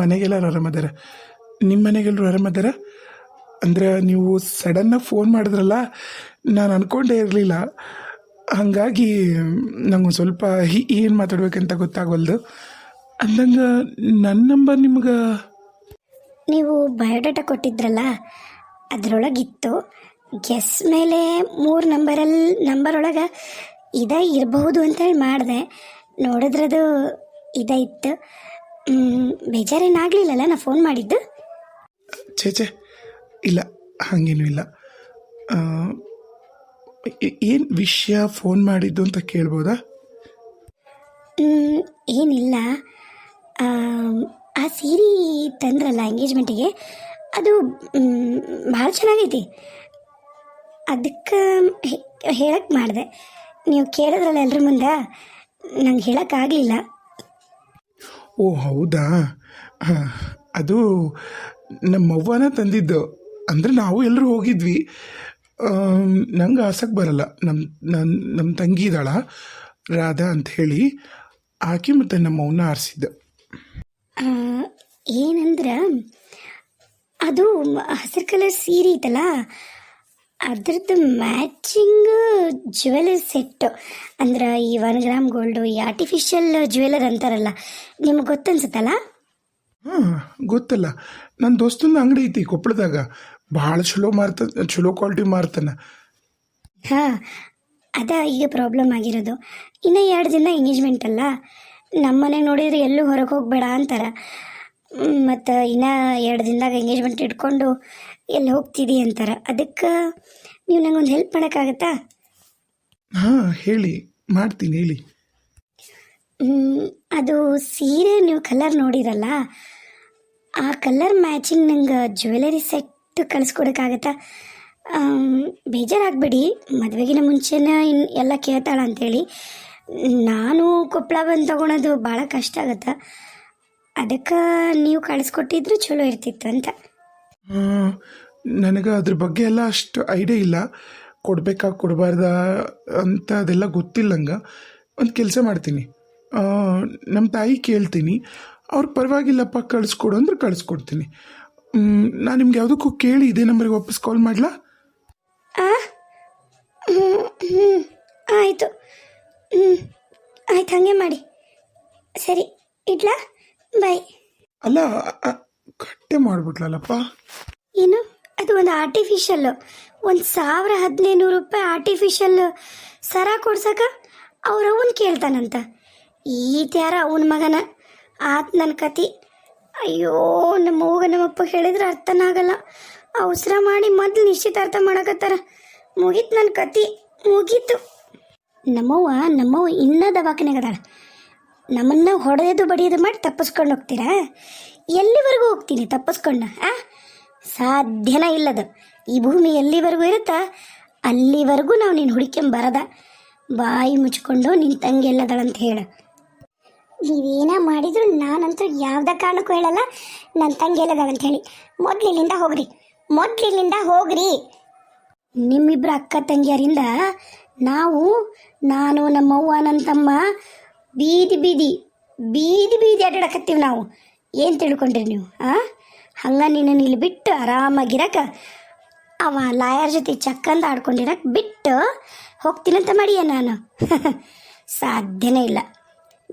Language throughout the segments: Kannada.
ಮನೆಗೆಲ್ಲರೂ ಆರಾಮದಾರ ನಿಮ್ಮ ಮನೆಗೆಲ್ಲರೂ ಆರಾಮದಾರ ಅಂದ್ರೆ? ನೀವು ಸಡನ್ನಾಗಿ ಫೋನ್ ಮಾಡಿದ್ರಲ್ಲ, ನಾನು ಅಂದ್ಕೊಂಡೇ ಇರಲಿಲ್ಲ. ಹಾಗಾಗಿ ನಂಗೆ ಸ್ವಲ್ಪ ಏನು ಮಾತಾಡ್ಬೇಕಂತ ಗೊತ್ತಾಗವಲ್ದು. ಅಂದಂಗೆ ನನ್ನ ನಂಬರ್ ನಿಮ್ಗೆ? ನೀವು ಬಯೋಡಾಟಾ ಕೊಟ್ಟಿದ್ರಲ್ಲ, ಅದರೊಳಗಿತ್ತು. ಗೆಸ್ ಮೇಲೆ ಮೂರು ನಂಬರಲ್ಲಿ ನಂಬರ್ ಒಳಗೆ ಇದೇ ಇರಬಹುದು ಅಂತೇಳಿ ಮಾಡಿದೆ. ನೋಡಿದ್ರದು ಇದೇ ಇತ್ತು. ಬೇಜಾರೇನಾಗಲಿಲ್ಲಲ್ಲ ನಾ ಫೋನ್ ಮಾಡಿದ್ದು? ಚೇಚೆ ಛೇ ಇಲ್ಲ ಹಾಗೇನೂ ಇಲ್ಲ. ಏನು ವಿಷಯ ಫೋನ್ ಮಾಡಿದ್ದು ಅಂತ ಕೇಳ್ಬೋದಾ? ಏನಿಲ್ಲ. ಆ ಸೀರೆ ತಂದ್ರಲ್ಲ ಎಂಗೇಜ್ಮೆಂಟಿಗೆ ಅದು ಭಾಳ ಚೆನ್ನಾಗೈತಿ. ಅದಕ್ಕೆ ಹೇಳಕ್ಕೆ ಮಾಡಿದೆ. ನೀವು ಕೇಳಿದ್ರಲ್ಲ ಎಲ್ಲರ ಮುಂದೆ ನಂಗೆ ಹೇಳೋಕ್ಕಾಗಲಿಲ್ಲ ಓ, ಹೌದಾ? ಅದು ನಮ್ಮವ್ವನ ತಂದಿದ್ದು. ಅಂದರೆ ನಾವು ಎಲ್ಲರೂ ಹೋಗಿದ್ವಿ. ನಂಗೆ ಆಸಕ್ಕೆ ಬರಲ್ಲ. ನಮ್ಮ ನನ್ನ ನಮ್ಮ ತಂಗಿ ಇದ್ದಾಳ, ರಾಧಾ ಅಂತ ಹೇಳಿ ಆಕೆ ಮತ್ತು ನಮ್ಮವನ್ನ ಆರಿಸಿದ್ದು. ಏನಂದ್ರೆ ಅದು ಹಸಿರು ಕಲರ್ ಸೀರೆ ಐತಲ್ಲ ಅದ್ರದ್ದು ಮ್ಯಾಚಿಂಗ್ ಜ್ಯುವೆಲರಿ ಸೆಟ್ ಅಂದ್ರೆ ಈ ಒನ್ ಗ್ರಾಮ್ ಗೋಲ್ಡು ಈ ಆರ್ಟಿಫಿಷಿಯಲ್ ಜ್ಯುವೆಲರ್ ಅಂತಾರಲ್ಲ ನಿಮ್ಗೆ ಗೊತ್ತನ್ಸುತ್ತಲ್ಲ? ಹಾಂ ಗೊತ್ತಲ್ಲ. ನನ್ನ ದೋಸ್ತನ ಅಂಗಡಿ ಐತಿ ಕೊಪ್ಪಳದಾಗ. ಭಾಳ ಚಲೋ ಮಾರ್ತ ಚಲೋ ಕ್ವಾಲಿಟಿ ಮಾರ್ತಾನೆ. ಹಾಂ ಅದ ಈಗ ಪ್ರಾಬ್ಲಮ್ ಆಗಿರೋದು. ಇನ್ನು ಎರಡು ದಿನ ಎಂಗೇಜ್ಮೆಂಟ್ ಅಲ್ಲ. ನಮ್ಮ ಮನೆಗೆ ನೋಡಿದ್ರೆ ಎಲ್ಲೂ ಹೊರಗೆ ಹೋಗಬೇಡ ಅಂತಾರೆ. ಮತ್ತು ಇನ್ನು ಎರಡು ದಿನದಾಗ ಎಂಗೇಜ್ಮೆಂಟ್ ಇಟ್ಕೊಂಡು ಎಲ್ಲಿ ಹೋಗ್ತಿದಿ ಅಂತಾರೆ. ಅದಕ್ಕೆ ನೀವು ನಂಗೊಂದು ಹೆಲ್ಪ್ ಮಾಡೋಕ್ಕಾಗತ್ತಾ? ಹಾಂ ಹೇಳಿ. ಮಾಡ್ತೀನಿ ಹೇಳಿ. ಅದು ಸೀರೆ ನೀವು ಕಲರ್ ನೋಡಿರಲ್ಲ ಆ ಕಲರ್ ಮ್ಯಾಚಿಂಗ್ ನಂಗೆ ಜ್ಯುವೆಲರಿ ಸೆಟ್ ಕಳಿಸ್ಕೊಡೋಕ್ಕಾಗತ್ತಾ? ಆಮ್, ಬೇಜಾರಾಗಬೇಡಿ. ಮದುವೆಗಿನ ಮುಂಚೆನೇ ಇನ್ ಎಲ್ಲ ಕೇಳ್ತಾಳ ಅಂತೇಳಿ. ನಾನು ಕೊಪ್ಪಳ ಬಂದು ತಗೊಳೋದು ಭಾಳ ಕಷ್ಟ ಆಗತ್ತೆ? ಅದಕ್ಕೆ ನೀವು ಕಳಿಸ್ಕೊಟ್ಟಿದ್ರು ಚಲೋ ಇರ್ತಿತ್ತು ಅಂತ. ನನಗೆ ಅದ್ರ ಬಗ್ಗೆ ಎಲ್ಲ ಅಷ್ಟು ಐಡಿಯಾ ಇಲ್ಲ. ಕೊಡಬೇಕಾ ಕೊಡಬಾರ್ದ ಅಂತ ಅದೆಲ್ಲ ಗೊತ್ತಿಲ್ಲ ನಂಗೆ. ಒಂದು ಕೆಲಸ ಮಾಡ್ತೀನಿ. ನಮ್ಮ ತಾಯಿ ಕೇಳ್ತೀನಿ. ಅವ್ರು ಪರವಾಗಿಲ್ಲಪ್ಪ ಕಳಿಸ್ಕೊಡು ಅಂದ್ರೆ ಕಳಿಸ್ಕೊಡ್ತೀನಿ. ನಾನು ನಿಮ್ಗೆ ಯಾವುದಕ್ಕೂ ಕೇಳಿ ಇದೇ ನಂಬರ್ಗೆ ವಾಪಸ್ ಕಾಲ್ ಮಾಡಲಾ? ಆಯಿತು. ಹ್ಞೂ ಆಯ್ತು ಹಾಗೆ ಮಾಡಿ. ಸರಿ ಇಡ್ಲಾ? ಬಾಯ್ ಅಲ್ಲ ಕಟ್ಟೆ ಮಾಡ್ಬಿಟ್ಲಲ್ಲಪ್ಪ. ಏನು? ಅದು ಒಂದು ಆರ್ಟಿಫಿಷಿಯಲ್ ಒಂದು ಸಾವಿರ ಹದಿನೈದು ರೂಪಾಯಿ ಆರ್ಟಿಫಿಷಿಯಲ್ ಸರ ಕೊಡ್ಸಕ ಅವ್ರ ಅವನ್ ಕೇಳ್ತಾನಂತ. ಈತ್ಯಾರ ಅವನ ಮಗನ? ಆತ್ ನನ್ನ ಕತಿ. ಅಯ್ಯೋ, ನಮ್ಮ ಹೋಗ ನಮ್ಮಪ್ಪ ಹೇಳಿದ್ರೆ ಅರ್ಥನ ಆಗಲ್ಲ. ಅವಸರ ಮಾಡಿ ಮೊದಲು ನಿಶ್ಚಿತಾರ್ಥ ಮಾಡಕತ್ತಾರ. ಮುಗೀತು ನನ್ನ ಕತಿ. ಮುಗೀತು. ನಮ್ಮವ್ವ ನಮ್ಮವ್ವ ಇನ್ನೂ ದವಾಖಾನೆಗದಾಳ ನಮ್ಮನ್ನ ಹೊಡೆಯೋದು ಬಡಿಯೋದು ಮಾಡಿ ತಪ್ಪಿಸ್ಕೊಂಡು ಹೋಗ್ತೀರಾ? ಎಲ್ಲಿವರೆಗೂ ಹೋಗ್ತೀನಿ? ತಪ್ಪಿಸ್ಕೊಂಡು, ಆ? ಸಾಧ್ಯನ ಇಲ್ಲದು. ಈ ಭೂಮಿ ಎಲ್ಲಿವರೆಗೂ ಇರುತ್ತಾ? ಅಲ್ಲಿವರೆಗೂ ನಾವು ನೀನು ಹುಡುಕೊಂಬರದ ಬಾಯಿ ಮುಚ್ಕೊಂಡು ನಿನ್ನ ತಂಗಿ ಎಲ್ಲದಳಂತ ಹೇಳು. ನೀವೇನ ಮಾಡಿದ್ರು ನಾನಂತೂ ಯಾವ್ದ ಕಾರಣಕ್ಕೂ ಹೇಳಲ್ಲ. ನನ್ನ ತಂಗಿ ಎಲ್ಲದಳಂತ ಹೇಳಿ. ಮೊದ್ಲಿಲ್ಲಿಂದ ಹೋಗ್ರಿ. ಮೊದ್ಲಿಲ್ಲಿಂದ ಹೋಗ್ರಿ. ನಿಮ್ಮಿಬ್ಬರ ಅಕ್ಕ ತಂಗಿಯರಿಂದ ನಾವು, ನಾನು, ನಮ್ಮವ್ವ ನನ್ನ ತಮ್ಮ ಬೀದಿ ಬೀದಿ ಬೀದಿ ಬೀದಿ ಅಡ್ಡಾಡಕತ್ತೀವಿ ನಾವು. ಏನು ತಿಳ್ಕೊಂಡ್ರಿ ನೀವು, ಆ? ಹಂಗೆ ನಿನ್ನ ಇಲ್ಲಿ ಬಿಟ್ಟು ಆರಾಮಾಗಿರಕ, ಅವ ಲಾಯರ್ ಜೊತೆ ಚಕ್ಕಂದ ಆಡ್ಕೊಂಡಿರಕ್ಕೆ ಬಿಟ್ಟು ಹೋಗ್ತೀನಂತ ಮಾಡಿಯ ನಾನು? ಸಾಧ್ಯನೇ ಇಲ್ಲ.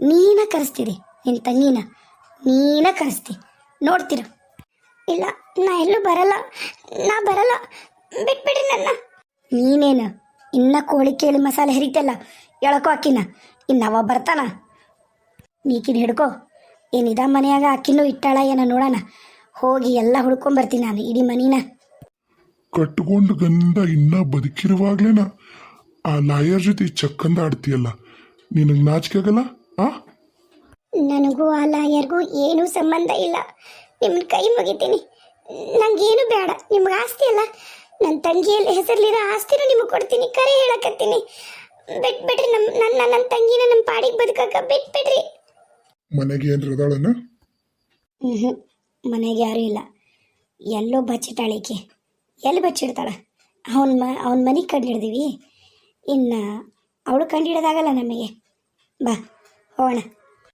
ನೀನ ಕರೆಸ್ತೀರಿ ನಿನ್ನ ತಂಗಿನ ನೀನ ಕರೆಸ್ತಿ, ನೋಡ್ತೀರ? ಇಲ್ಲ, ನಾ ಎಲ್ಲೂ ಬರಲ್ಲ, ನಾ ಬರಲ್ಲ, ಬಿಟ್ಬಿಡಿ ನನ್ನ. ನೀನೇನು, ಇನ್ನ ಕೋಳಿ ಕೇಳಿ ಮಸಾಲೆ ಹರಿತಲ್ಲ, ಎಳಕೋ ಹಾಕಿನ ಇನ್ನವ ಬರ್ತಾನ? ನೀಕಿನ ಹಿಡ್ಕೋ. ಏನಿದ ಮನೆಯಾಗ ಅಕ್ಕಿನೂ ಇಟ್ಟಾಳ ಏನ ನೋಡೋಣ. ಹೋಗಿ ಎಲ್ಲ ಹುಡ್ಕೊಂಬರ್ತೀನಿ ನಾನು ಇಡೀ ಮನಿನ. ಕಟ್ಕೊಂಡು ಗಂಡ ಇನ್ನ ಬದುಕಿರುವಾಗ್ಲೇನ? ಆ ಲಾಯರ್ ಜೊತೆ ಚಕ್ಕಂದ ಆಡ್ತೀಯಲ್ಲ ನಿನಗೆ ನಾಚಿಕೆ ಆಗಲ್ಲ? ಆ? ನನಗೂ ಆ ಲಾಯರ್ಗೂ ಏನೂ ಸಂಬಂಧ ಇಲ್ಲ. ನಿಮ್ಮ ಕೈ ಮುಗಿತೀನಿ. ನಂಗೇನು ಬೇಡ ನಿಮ್ಗೆ ಆಸ್ತಿ ಅಲ್ಲ. ನನ್ನ ತಂಗಿಯಲ್ಲಿ ಹೆಸರಲ್ಲಿರೋ ಆಸ್ತಿನೂ ನಿಮಗೆ ಕೊಡ್ತೀನಿ ಕರೆ ಹೇಳಕತ್ತೀನಿ. ಬಿಟ್ಬಿಡ್ರಿ ನಮ್ಮ ನನ್ನ ನನ್ನ ತಂಗಿನ ನಮ್ಮ ಪಾಡಿಗೆ ಬದುಕಕ್ಕ ಬಿಟ್ಬಿಡ್ರಿ. ಮನೆಗೆ ಏನ್ರ ಅದಾಳನ ಹ್ಞೂ ಮನೆಗೆ ಯಾರು ಇಲ್ಲ. ಎಲ್ಲೋ ಬಚ್ಚಿಟ್ಟಾಳಿಕೆ ಎಲ್ಲಿ ಬಚ್ಚಿಡ್ತಾಳ? ಅವನ ಮ, ಅವನ ಮನೆಗೆ ಕಂಡಿಡ್ದೀವಿ. ಇನ್ನು ಅವಳು ಕಂಡಿಡೋದಾಗಲ್ಲ ನಮಗೆ. ಬಾ ಹೋಣ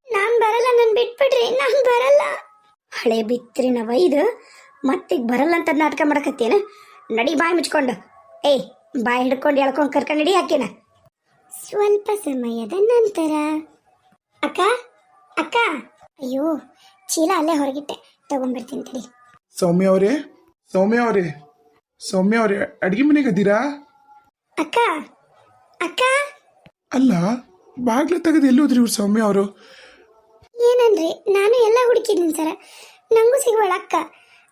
ನಾನು ಬರಲ್ಲ, ನಾನು ಬಿಟ್ಬಿಡ್ರಿ. ನಾನು ಬರಲ್ಲ. ಹಳೆ ಬಿತ್ರಿ ನವ ಇದು. ಮತ್ತೀಗ ಬರಲ್ಲ ಅಂತ ನಾಟಕ ಮಾಡಕತ್ತೇನ ನಡಿ ಬಾಯಿ ಮುಚ್ಕೊಂಡು. ಏಯ್, ಬಾಯಿ ಹಿಡ್ಕೊಂಡು ಎಳ್ಕೊಂಡು ಕರ್ಕೊಂಡು ನಡಿ ಹಾಕೇನ ಸ್ವಲ್ಪ ಸಮಯದ ನಂತರ. ಅಕ್ಕ? ಅಕ್ಕ? ಅಯ್ಯೋ ಚೀಲ ಅಲ್ಲೇ ಹೊರಗಿಟ್ಟೆ. ತಗೊಂಡ್ಬರ್ತೀನಿ ತಡಿ. ಸೌಮ್ಯ ಅವರೇ ಸೌಮ್ಯ ಅವರೇ ಸೌಮ್ಯ ಅವರೇ ಅಡುಗೆ ಮನೆಗೆ ಅದೀರಾ ಅಕ್ಕ ಅಕ್ಕ? ಅಲ್ಲ ಬಾಗ್ಲ ತೆಗೆದು ಎಲ್ಲೋದ್ರಿ ಇವ್ರು ಸೌಮ್ಯ ಅವರು? ಏನಂದ್ರಿ? ನಾನು ಎಲ್ಲ ಹುಡುಕಿದ್ದೀನಿ ಸರ. ನಂಗೂ ಸಿಗುವಳ ಅಕ್ಕ.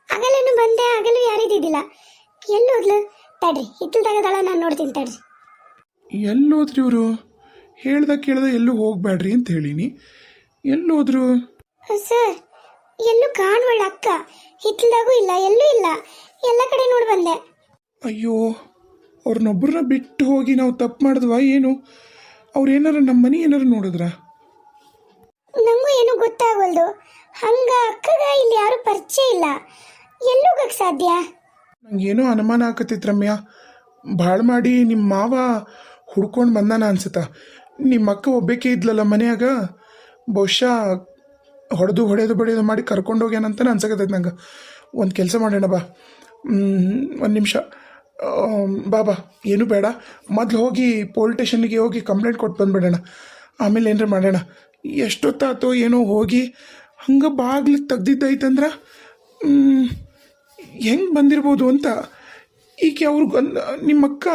ಆಗಲೇನು ಬಂದೆ ಆಗಲೂ ಎಲ್ಲಿ ನೋಡಲಿ ತಡ್ರಿ ಹಿತ್ತಲ್ ತೆಗೆದಾಳ ನಾನು ನೋಡ್ತೀನಿ ತಡ್ರಿ. ಎಲ್ಲಿ ಹೋದ್ರಿ ಇವರು? ಹೇಳ್ದ ಕೇಳ್ದ ಎಲ್ಲೂ ಹೋಗ್ಬೇಡ್ರಿ ಅಂತ ಹೇಳೀನಿ. ಎಲ್ಲೋದ್ರು? ಸರ್ ಎಲ್ಲೂ ಕಾಣುವಳ ಅಕ್ಕ. ಹಿತ್ತಲ್ದಾಗೂ ಇಲ್ಲ ಎಲ್ಲೂ ಇಲ್ಲ. ಎಲ್ಲ ಕಡೆ ನೋಡಿ ಬಂದೆ. ಅಯ್ಯೋ ಅವ್ರನ್ನೊಬ್ಬರನ್ನ ಬಿಟ್ಟು ಹೋಗಿ ನಾವು ತಪ್ಪು ಮಾಡಿದ್ವಾ ಏನು? ಅವ್ರು ಏನಾರ ನಮ್ಮ ಮನೆ ಏನಾರ ನೋಡಿದ್ರ? ನಂಗೂ ಏನು ಗೊತ್ತಾಗವಲ್ದು. ಹಂಗ ಅಕ್ಕಗ ಇಲ್ಲಿ ಯಾರು ಪರಿಚಯ ಇಲ್ಲ. ಎಲ್ಲೋಗಕ್ಕೆ ಸಾಧ್ಯ? ನಂಗೇನೋ ಅನುಮಾನ ಆಕತಿತ್ತು ರಮ್ಯ. ಭಾಳ ಮಾಡಿ ನಿಮ್ಮ ಮಾವ ಹುಡ್ಕೊಂಡು ಬಂದಾನ ಅನ್ಸುತ್ತ. ನಿಮ್ಮ ಅಕ್ಕ ಒಬ್ಬೇಕೆ ಇದ್ಲಲ್ಲ ಮನ್ಯಾಗ? ಬಹುಶಃ ಹೊಡೆದು ಹೊಡೆದು ಬಡಿಯೋದು ಮಾಡಿ ಕರ್ಕೊಂಡು ಹೋಗ್ಯಾನಂತ ಅನ್ಸಕತ್ತೈತೆ ನಂಗೆ. ಒಂದು ಕೆಲಸ ಮಾಡೋಣ ಬಾ. ಒಂದು ನಿಮಿಷ. ಬಾಬಾ ಏನು ಬೇಡ. ಮೊದಲು ಹೋಗಿ ಪೊಲೀಸ್ ಸ್ಟೇಷನ್ಗೆ ಹೋಗಿ ಕಂಪ್ಲೇಂಟ್ ಕೊಟ್ಟು ಬಂದುಬಿಡೋಣ. ಆಮೇಲೆ ಏನಾರ ಮಾಡೋಣ. ಎಷ್ಟೊತ್ತಾತೋ ಏನೋ ಹೋಗಿ ಹಂಗೆ ಬಾಗ್ಲಿಗೆ ತೆಗ್ದಿದ್ದೈತಂದ್ರೆ? ಹೆಂಗೆ ಬಂದಿರ್ಬೋದು ಅಂತ. ಈಕೆ ಅವ್ರು ಗಂಡ, ನಿಮ್ಮ ಅಕ್ಕ,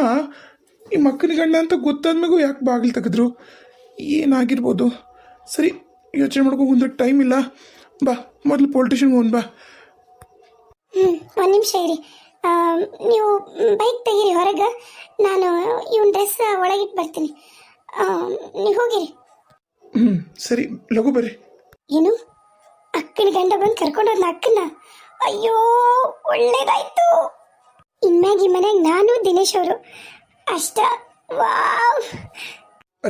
ನಿಮ್ಮ ಅಕ್ಕನ ಗಂಡ ಅಂತ ಗೊತ್ತಾದ್ಮೇಗೂ ಯಾಕೆ ಬಾಗಿಲು ತೆಗೆದ್ರು? ಏನಾಗಿರ್ಬೋದು? ಸರಿ ಯೋಚನೆ ಮಾಡ್ಕೊಂಡು ಒಂದು ಟೈಮ್ ಇಲ್ಲ. ಬಾ ಮೊದಲು ಪೊಲಿಟಿಷನ್ಗೆ ಒಂದು ಬಾ. ಹ್ಞೂ ಒಂದು ನಿಮಿಷ ಇರಿ. ನೀವು ಬೈಕ್ ತೆಗೀರಿ ಹೊರಗೆ. ನಾನು ಇವನ್ ಡ್ರೆಸ್ ಒಳಗಿಟ್ಟು ಬರ್ತೀನಿ. ನೀವು ಹೋಗಿರಿ. ಹ್ಞೂ ಸರಿ ಲಘು ಬರ್ರಿ. ಏನು? ಅಕ್ಕನ ಗಂಡ ಬಂದು ಕರ್ಕೊಂಡೋದ್ನ ಅಕ್ಕನ? ಅಯ್ಯೋ ಒಳ್ಳೇದಾಯ್ತು. ಇನ್ಮ್ಯಾಗ ಈ ಮನೆಗೆ ನಾನು ದಿನೇಶ್ ಅವರು. ಅಷ್ಟ ವಾವ್.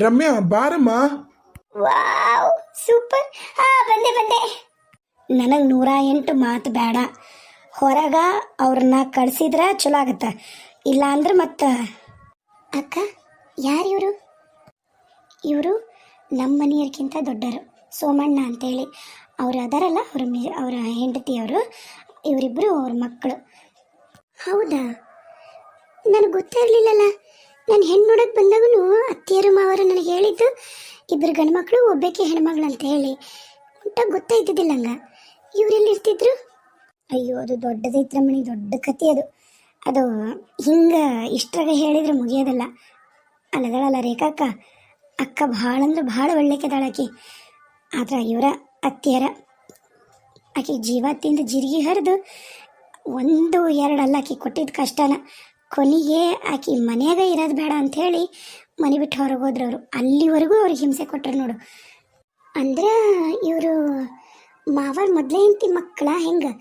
ರಮ್ಯಾ ಬಾರಮ್ಮ. ವಾವ್. ಸೂಪರ್. ಹಾ ಬಂದೆ ಬಂದೆ. ನನಗೆ ನೂರ ಎಂಟು ಮಾತು ಬೇಡ ಹೊರಗ ಅವ್ರನ್ನ ಕಳ್ಸಿದ್ರ ಚಲೋ ಆಗತ್ತ. ಇಲ್ಲ ಅಂದ್ರೆ ಮತ್ತೆ ಅಕ್ಕ, ಯಾರು ಇವರು? ಇವರು ನಮ್ಮ ಮನೆಯವ್ರಿಗಿಂತ ದೊಡ್ಡರು. ಸೋಮಣ್ಣ ಅಂತೇಳಿ. ಅವ್ರು ಅದಾರಲ್ಲ, ಅವ್ರ ಮಿ, ಅವರ ಹೆಂಡತಿಯವರು. ಇವರಿಬ್ಬರು ಅವ್ರ ಮಕ್ಕಳು. ಹೌದಾ? ನನಗೆ ಗೊತ್ತೇ ಇರಲಿಲ್ಲಲ್ಲ ನಾನು ಹೆಣ್ಣು ನೋಡಕ್ಕೆ ಬಂದಾಗೂ ಅತ್ತಿಯರು ಮಾವರು ನನಗೆ ಹೇಳಿದ್ದು ಇಬ್ಬರು ಗಂಡು ಮಕ್ಕಳು ಒಬ್ಬಕ್ಕೆ ಹೆಣ್ಮಗಳು ಅಂತ ಹೇಳಿ. ಊಟ ಗೊತ್ತಾಯ್ತಿದ್ದಿಲ್ಲ ಹಂಗ. ಇವರೆಲ್ಲಿ ಇರ್ತಿದ್ರು? ಅಯ್ಯೋ, ಅದು ದೊಡ್ಡದೈತ್ರ ಮನೆ ದೊಡ್ಡ ಕತೆ ಅದು. ಅದು ಹಿಂಗೆ ಇಷ್ಟ್ರಾಗ ಹೇಳಿದ್ರೆ ಮುಗಿಯೋದಲ್ಲ. ಅಲ್ಲಗಳಲ್ಲ ರೇಖಾಕ್ಕ ಅಕ್ಕ. ಭಾಳ ಅಂದ್ರೆ ಭಾಳ ಆಕಿ. ಆದ್ರೆ ಇವರ ಅತ್ತಿಯರ ಆಕೆ ಜೀವ ತಿಂದು ಜಿರಿಗೆ ಹರಿದು ಒಂದು, ಎರಡಲ್ಲ ಆಕೆ ಕೊಟ್ಟಿದ್ದ ಕಷ್ಟನ. ಕೊನೆಗೆ ಆಕೆ ಮನೆಯಾಗ ಇರೋದು ಬೇಡ ಅಂಥೇಳಿ ಮನೆ ಬಿಟ್ಟು ಹೊರಗೆ ಹೋದ್ರು ಅವರು ಅಲ್ಲಿವರೆಗೂ ಅವ್ರಿಗೆ ಹಿಂಸೆ ಕೊಟ್ಟರು ನೋಡು. ಅಂದ್ರೆ ಇವರು ಮಾವರ್ ಮೊದಲೇ ಹೆಂಡತಿ ಮಕ್ಕಳ ಹೆಂಗೆ?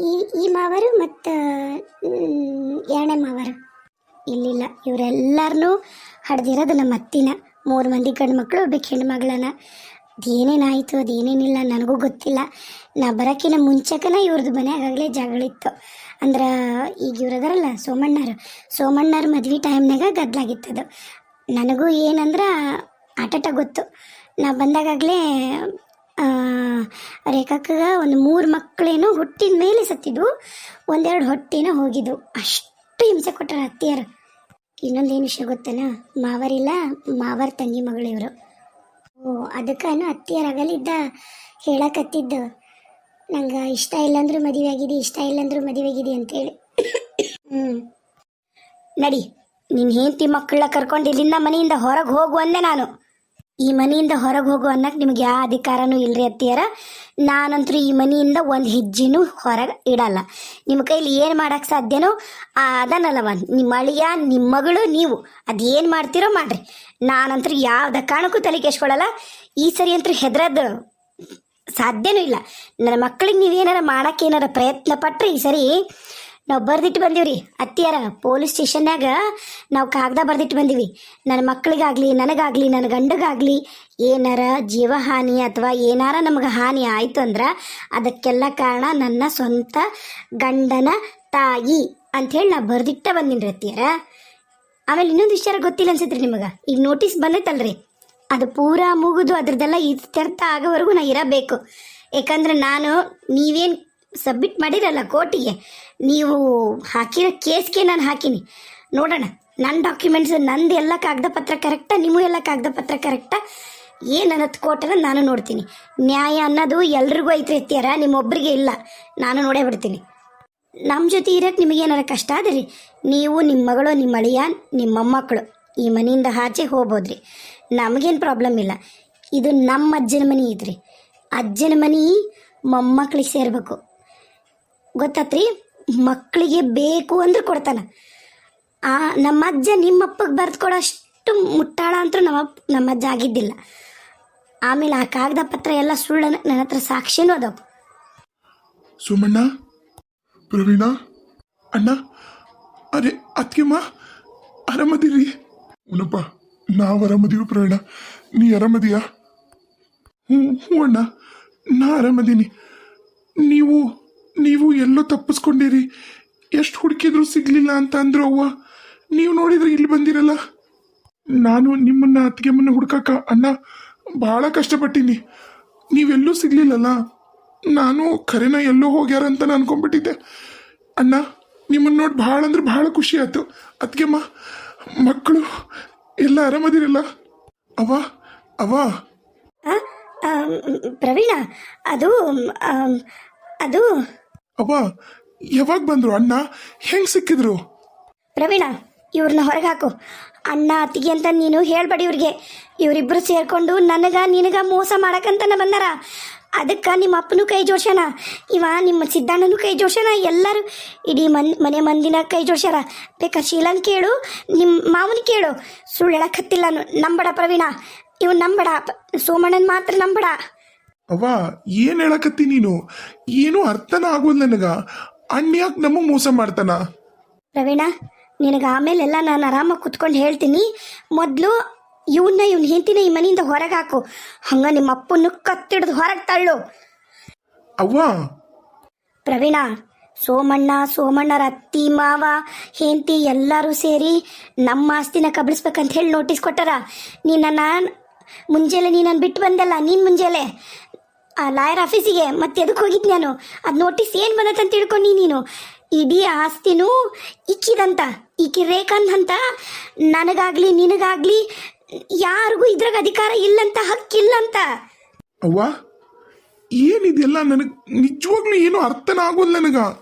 ಈ ಈ ಮಾವರು ಮತ್ತು ಎರಡನೇ ಮಾವರು. ಇಲ್ಲಿಲ್ಲ. ಇವರೆಲ್ಲರನ್ನೂ ಹಡ್ದಿರೋದು ನಮ್ಮ ಅತ್ತಿನ. ಮೂರು ಮಂದಿ ಗಂಡು ಮಕ್ಕಳು ಒಬ್ಬಕ್ಕೆ ಹೆಣ್ಣು ಮಗಳನ್ನ. ಅದೇನೇನಾಯಿತು ಅದೇನೇನಿಲ್ಲ, ನನಗೂ ಗೊತ್ತಿಲ್ಲ. ನಾ ಬರೋಕ್ಕಿಂತ ಮುಂಚೆಕನ ಇವ್ರದ್ದು ಮನೆಯಾಗಲೇ ಜಗಳಿತ್ತು ಅಂದ್ರೆ ಈಗ ಇವ್ರದಾರಲ್ಲ ಸೋಮಣ್ಣರು. ಸೋಮಣ್ಣರ ಮದ್ವೆ ಟೈಮ್ನಾಗ ಗದ್ದಲಾಗಿತ್ತದು ನನಗೂ ಏನಂದ್ರೆ ಆಟಟ ಗೊತ್ತು. ನಾ ಬಂದಾಗಲೇ ರೇಖಾಕ್ಕಗ ಒಂದು ಮೂರು ಮಕ್ಕಳೇನೋ ಹುಟ್ಟಿದ ಮೇಲೆ ಸತ್ತಿದ್ವು. ಒಂದೆರಡು ಹೊಟ್ಟೆನೋ ಹೋಗಿದ್ವು. ಅಷ್ಟು ಹಿಂಸೆ ಕೊಟ್ಟರು ಅತ್ತಿಯರು. ಏನು ವಿಷಯ ಗೊತ್ತೇನ? ಮಾವರಿಲ್ಲ, ಮಾವರ ತಂಗಿ ಮಗಳು ಇವರು. ಓ, ಅದಕ್ಕೇನು ಅತ್ತಿಯರಾಗಲಿದ್ದ ಹೇಳಕತ್ತಿದ್ದು. ನಂಗೆ ಇಷ್ಟ ಇಲ್ಲಾಂದ್ರೂ ಮದುವೆ ಆಗಿದೆ, ಇಷ್ಟ ಇಲ್ಲಾಂದ್ರೂ ಮದುವೆ ಆಗಿದೆ ಅಂತೇಳಿ. ಹ್ಞೂ ನಡಿ. ನಿನ್ನ ಹೆಂಡತಿ ಮಕ್ಕಳನ್ನ ಕರ್ಕೊಂಡು ಇಲ್ಲಿಂದ ಮನೆಯಿಂದ ಹೊರಗೆ ಹೋಗು ಅಂದೆ ನಾನು. ಈ ಮನೆಯಿಂದ ಹೊರಗೆ ಹೋಗು ಅನ್ನಕ್ಕೆ ನಿಮ್ಗೆ ಯಾವ ಅಧಿಕಾರನೂ ಇಲ್ರಿ ಅತ್ತಿಯರ? ನಾನಂತೂ ಈ ಮನೆಯಿಂದ ಒಂದು ಹೆಜ್ಜೆನೂ ಹೊರಗೆ ಇಡಲ್ಲ. ನಿಮ್ಮ ಕೈಲಿ ಏನು ಮಾಡೋಕ್ಕೆ ಸಾಧ್ಯನೋ ಅದನ್ನಲ್ಲವ ನಿಮ್ಮ ಅಳಿಯ ನಿಮ್ಮ ಮಗಳು, ನೀವು ಅದೇನು ಮಾಡ್ತೀರೋ ಮಾಡ್ರಿ. ನಾನಂತೂ ಯಾವ್ದ ಕಾರಣಕ್ಕೂ ತಲೆ ಕೆಸ್ಕೊಳ್ಳಲ್ಲ ಈ ಸರಿ ಅಂತೂ ಹೆದ್ರದ್ದು ಸಾಧ್ಯನೂ ಇಲ್ಲ. ನನ್ನ ಮಕ್ಕಳಿಗೆ ನೀವೇನಾರ ಮಾಡಕ್ಕೆ ಏನಾರ ಪ್ರಯತ್ನ ಪಟ್ಟರೆ ಈ ಸರಿ ನಾವು ಬರ್ದಿಟ್ಟು ಬಂದೀವ್ರಿ. ಅತ್ತಿಯಾರ, ಪೊಲೀಸ್ ಸ್ಟೇಷನ್ಯಾಗ ನಾವು ಕಾಗದ ಬರ್ದಿಟ್ಟು ಬಂದೀವಿ. ನನ್ನ ಮಕ್ಕಳಿಗಾಗಲಿ ನನಗಾಗಲಿ ನನ್ನ ಗಂಡಗಾಗಲಿ ಏನಾರ ಜೀವಹಾನಿ ಅಥವಾ ಏನಾರ ನಮಗೆ ಹಾನಿ ಆಯಿತು ಅಂದ್ರೆ ಅದಕ್ಕೆಲ್ಲ ಕಾರಣ ನನ್ನ ಸ್ವಂತ ಗಂಡನ ತಾಯಿ ಅಂಥೇಳಿ ನಾ ಬರ್ದಿಟ್ಟ ಬಂದೀನಿ ರೀ ಅತ್ತಿಯಾರ. ಆಮೇಲೆ ಇನ್ನೊಂದು ವಿಚಾರ ಗೊತ್ತಿಲ್ಲ ಅನ್ಸತ್ರಿ ನಿಮಗೆ. ಈಗ ನೋಟಿಸ್ ಬಂದೈತಲ್ರಿ. ಅದು ಪೂರಾ ಮುಗಿದು ಅದ್ರದ್ದೆಲ್ಲ ಇತ್ಯರ್ಥ ಆಗೋವರೆಗೂ ನಾ ಇರಬೇಕು. ಯಾಕಂದ್ರೆ ನಾನು ನೀವೇನು ಸಬ್ಮಿಟ್ ಮಾಡಿರಲ್ಲ ಕೋರ್ಟಿಗೆ, ನೀವು ಹಾಕಿರೋ ಕೇಸ್ಗೆ ನಾನು ಹಾಕೀನಿ. ನೋಡೋಣ ನನ್ನ ಡಾಕ್ಯುಮೆಂಟ್ಸ್ ನಂದು ಎಲ್ಲ ಕಾಗದ ಪತ್ರ ಕರೆಕ್ಟಾ ನಿಮ್ಮ ಎಲ್ಲ ಕಾಗದ ಪತ್ರ ಕರೆಕ್ಟಾ ಏನು ಅನ್ನೋದು ಕೋಟನ ನಾನು ನೋಡ್ತೀನಿ. ನ್ಯಾಯ ಅನ್ನೋದು ಎಲ್ರಿಗೂ ಐತ್ರಿ ಇರ್ತೀಯಾರ ನಿಮ್ಮೊಬ್ಬರಿಗೆ ಇಲ್ಲ. ನಾನು ನೋಡೇ ಬಿಡ್ತೀನಿ. ನಮ್ಮ ಜೊತೆ ಇರೋಕ್ಕೆ ನಿಮಗೇನಾರ ಕಷ್ಟ ಆದ್ರಿ ನೀವು ನಿಮ್ಮ ಮಗಳು ನಿಮ್ಮ ಅಳಿಯ, ನಿಮ್ಮ ಮೊಮ್ಮಕ್ಕಳು ಈ ಮನೆಯಿಂದ ಆಚೆ ಹೋಗ್ಬೋದ್ರಿ. ನಮಗೇನು ಪ್ರಾಬ್ಲಮ್ ಇಲ್ಲ. ಇದು ನಮ್ಮ ಅಜ್ಜನ ಮನೆ ಐತ್ರಿ. ಅಜ್ಜನ ಮನೆ ಮೊಮ್ಮಕ್ಳಿಗೆ ಸೇರ್ಬೇಕು. ಗೊತ್ತಾತ್ರಿ? ಮಕ್ಕಳಿಗೆ ಬೇಕು ಅಂದ್ರೆ ಕೊಡ್ತಾನ. ಆ ನಮ್ಮ ಅಜ್ಜ ನಿಮ್ಮಪ್ಪಗೆ ಕೊಡೋ ಅಷ್ಟು ಮುಟ್ಟಾಳ ಅಂತೂ ನಮ್ಮ ನಮ್ಮ ಅಜ್ಜ ಆಗಿದ್ದಿಲ್ಲ. ಆಮೇಲೆ ಆ ಕಾಗದ ಪತ್ರ ಎಲ್ಲ ಸುಳ್ಳು ನನ್ನ ಹತ್ರ ಸಾಕ್ಷಿನೂ ಅದಾವ. ಸುಮಣ್ಣ? ಪ್ರವೀಣ? ಅಣ್ಣ? ಅರೆ ಅತ್ಕೆಮ್ಮ ಅರಮದಿರಿ. ಉನಪ್ಪ, ನಾವು ಆರಾಮದೀವಿ ಪ್ರವೀಣ. ನೀ ಅರಮದಿಯಾ? ಹ್ಞೂ ಹ್ಞೂ ಅಣ್ಣ. ನಾ ಅರಮದಿನಿ. ನೀವು ನೀವು ಎಲ್ಲೋ ತಪ್ಪಿಸ್ಕೊಂಡಿರಿ. ಎಷ್ಟು ಹುಡುಕಿದ್ರು ಸಿಗ್ಲಿಲ್ಲ ಅಂತ ಅಂದ್ರು ಅವ್ವ. ನೀವು ನೋಡಿದ್ರೆ ಇಲ್ಲಿ ಬಂದಿರಲ್ಲ. ನಾನು ನಿಮ್ಮನ್ನ ಅತ್ತಿಗೆಮ್ಮನ್ನ ಹುಡ್ಕಕ್ಕ ಅಣ್ಣ ಭಾಳ ಕಷ್ಟಪಟ್ಟಿನಿ. ನೀವೆಲ್ಲೂ ಸಿಗ್ಲಿಲ್ಲಲ್ಲ. ನಾನು ಖರೇನ ಎಲ್ಲೋ ಹೋಗ್ಯಾರ ಅಂತ ನಾನು ಅನ್ಕೊಂಡ್ಬಿಟ್ಟಿದ್ದೆ. ಅಣ್ಣ ನಿಮ್ಮನ್ನ ನೋಡಿ ಭಾಳ ಅಂದ್ರೆ ಭಾಳ ಖುಷಿ ಆಯ್ತು. ಅತ್ತಿಗೆಮ್ಮ, ಮಕ್ಕಳು ಎಲ್ಲ ಆರಾಮದಿರಲ್ಲ? ಅವ ಅವ ಪ್ರವೀಣ, ಅದು ಅದು ಅವ ಯಾವಾಗ ಬಂದ್ರು ಅಣ್ಣ? ಹೆಂಗ್ ಸಿಕ್ಕಿದ್ರು? ಪ್ರವೀಣ ಇವ್ರನ್ನ ಹೊರಗೆ ಹಾಕು. ಅಣ್ಣ, ಅತ್ತಿಗೆ ಅಂತ ನೀನು ಹೇಳ್ಬೇಡಿ ಇವ್ರಿಗೆ. ಇವರಿಬ್ಬರು ಸೇರ್ಕೊಂಡು ನನಗ ನಿನಗ ಮೋಸ ಮಾಡಕಂತ ಬಂದಾರ. ಅದಕ್ಕೆ ನಿಮ್ಮ ಅಪ್ಪನೂ ಕೈ ಜೋಡ್ಸ್ಯಾನ. ಇವ ನಿಮ್ಮ ಸಿದ್ದಣ್ಣನೂ ಕೈ ಜೋಡ್ಸ್ಯಾನ. ಎಲ್ಲರೂ ಇಡೀ ಮನ್, ಮನೆ ಮಂದಿನ ಕೈ ಜೋಡ್ಸ್ಯಾರ. ಬೇಕಾ ಶೀಲನ್ ಕೇಳು ನಿಮ್ಮ ಮಾವನ ಕೇಳು. ಸುಳ್ಳು ಹೇಳಕ್ಕತ್ತಿಲ್ಲ ನಂಬಡ ಪ್ರವೀಣ. ಇವ್ ನಂಬಡ ಸೋಮಣ್ಣನ್ ಮಾತ್ರ ನಂಬಡ. ಅವ್ವ ಏನ್ ಹೇಳಕತ್ತಿ ನೀನು? ಏನು ಅರ್ಥನ ಆಗೋದ್ ನನಗ. ಅಣ್ಣ ಯಾಕೆ ನಮಗ್ ಮೋಸ ಮಾಡ್ತಾನ. ಪ್ರವೀಣ ನಿನಗೆ ಆಮೇಲೆಲ್ಲ ನಾನು ಆರಾಮಾಗಿ ಕುತ್ಕೊಂಡು ಹೇಳ್ತೀನಿ. ಮೊದಲು ಇವನ್ನ ಇವನ್ ಹೆಂತಿನ ಈ ಮನೆಯಿಂದ ಹೊರಗೆ ಹಾಕು. ಹಂಗ ನಿಮ್ಮ ಅಪ್ಪನ್ನು ಕತ್ತಿಡ್ದು ಹೊರಗೆ ತಳ್ಳು. ಅವ್ವ. ಪ್ರವೀಣ ಸೋಮಣ್ಣ ಸೋಮಣ್ಣರ ಅತ್ತಿ ಮಾವ ಹೆಂಡತಿ ಎಲ್ಲರೂ ಸೇರಿ ನಮ್ಮ ಆಸ್ತಿನ ಕಬಳಿಸ್ಬೇಕಂತ ಹೇಳಿ ನೋಟಿಸ್ ಕೊಟ್ಟಾರ. ನೀನನ್ನ ಮುಂಜಾನೆ ನೀನನ್ನು ಬಿಟ್ಟು ಬಂದಲ್ಲ ನೀನು ಮುಂಜಾನೆ? ಆ ಲಾಯರ್ ಆಫೀಸಿಗೆ ಮತ್ತೆ ಎದಕ್ಕೆ ಹೋಗಿದ್ ನಾನು? ಅದು ನೋಟಿಸ್ ಏನು ಬಂದತ್ತಂತ ತಿಳ್ಕೊಂಡಿ ನೀನು. ಇಡೀ ಆಸ್ತಿನೂ ಇಕ್ಕಿದಂತ, ಈಕಿ ಅಂತ ನನಗಾಗ್ಲಿ, ನಿನಗಾಗ್ಲಿ, ಯಾರಿಗೂ ಇದ್ರಾಗ ಅಧಿಕಾರ ಇಲ್ಲಂತ, ಹಕ್ಕಿಲ್ಲಂತ. ಅವ್ವ, ಏನಿದೆಲ್ಲ ನನಗ್ ನಿಜವಾಗ್ಲೂ ಏನು ಅರ್ಥನ ಆಗೋಲ್ಲ ನನಗ.